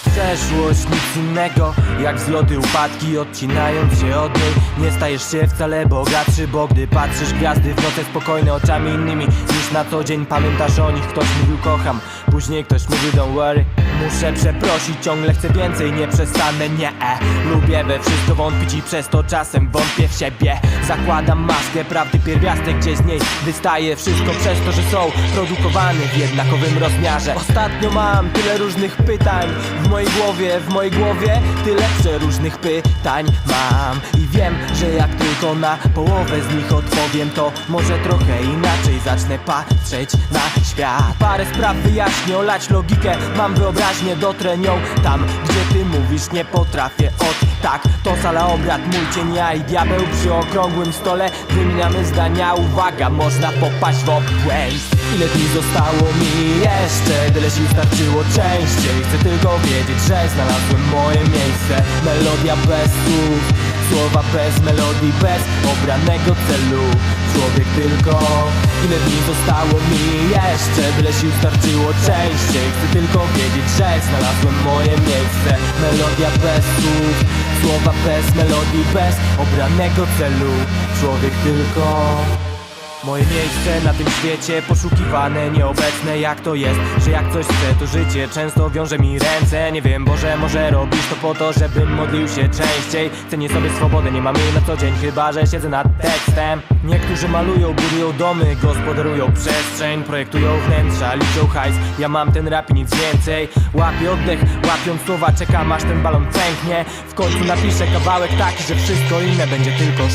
Przeszłość nic innego jak wzloty, upadki Odcinając się od niej. Nie stajesz się wcale bogatszy Bo gdy patrzysz gwiazdy w spokojne oczami innymi Niż na co dzień. Pamiętasz o nich Ktoś mówił kocham, później ktoś mówił don't worry. Muszę przeprosić, ciągle chcę więcej, nie przestanę, nie e. Lubię we wszystko wątpić i przez to czasem wątpię w siebie. Zakładam maskę, prawdy pierwiastek, gdzie z niej wystaje Wszystko przez to, że są produkowane w jednakowym rozmiarze. Ostatnio mam tyle różnych pytań mojej głowie, w mojej głowie Tyle przeróżnych pytań mam. I wiem, że jak tylko na połowę z nich odpowiem To może trochę inaczej zacznę patrzeć na świat. Parę spraw wyjaśnię, olać logikę Mam wyobraźnię, dotrę nią tam, gdzie ty mówisz Nie potrafię od tak To sala obrad, mój cień, ja i diabeł Przy okrągłym stole. Wymieniamy zdania Uwaga, można popaść w obłęd. Ile dni zostało mi jeszcze Tyle sił starczyło częściej. Chcę tylko wiedzieć, że znalazłem moje miejsce. Melodia bez słów Słowa bez melodii, bez obranego celu. Człowiek tylko Ile dni zostało mi jeszcze Tyle sił starczyło częściej. Chcę tylko wiedzieć, że znalazłem moje miejsce. Melodia bez słów Słowa bez melodii, bez obranego celu. Człowiek tylko Moje miejsce na tym świecie poszukiwane, nieobecne Jak to jest, że jak coś chcę to życie Często wiąże mi ręce. Nie wiem, Boże, może robisz to po to Żebym modlił się częściej. Cenię sobie swobodę, nie mam jej na co dzień Chyba, że siedzę nad tekstem. Niektórzy malują, budują domy Gospodarują przestrzeń, projektują wnętrza Liczą hajs, ja mam ten rap i nic więcej. Łapię oddech, łapiąc słowa Czekam aż ten balon pęknie. W końcu napiszę kawałek taki, że wszystko inne będzie tylko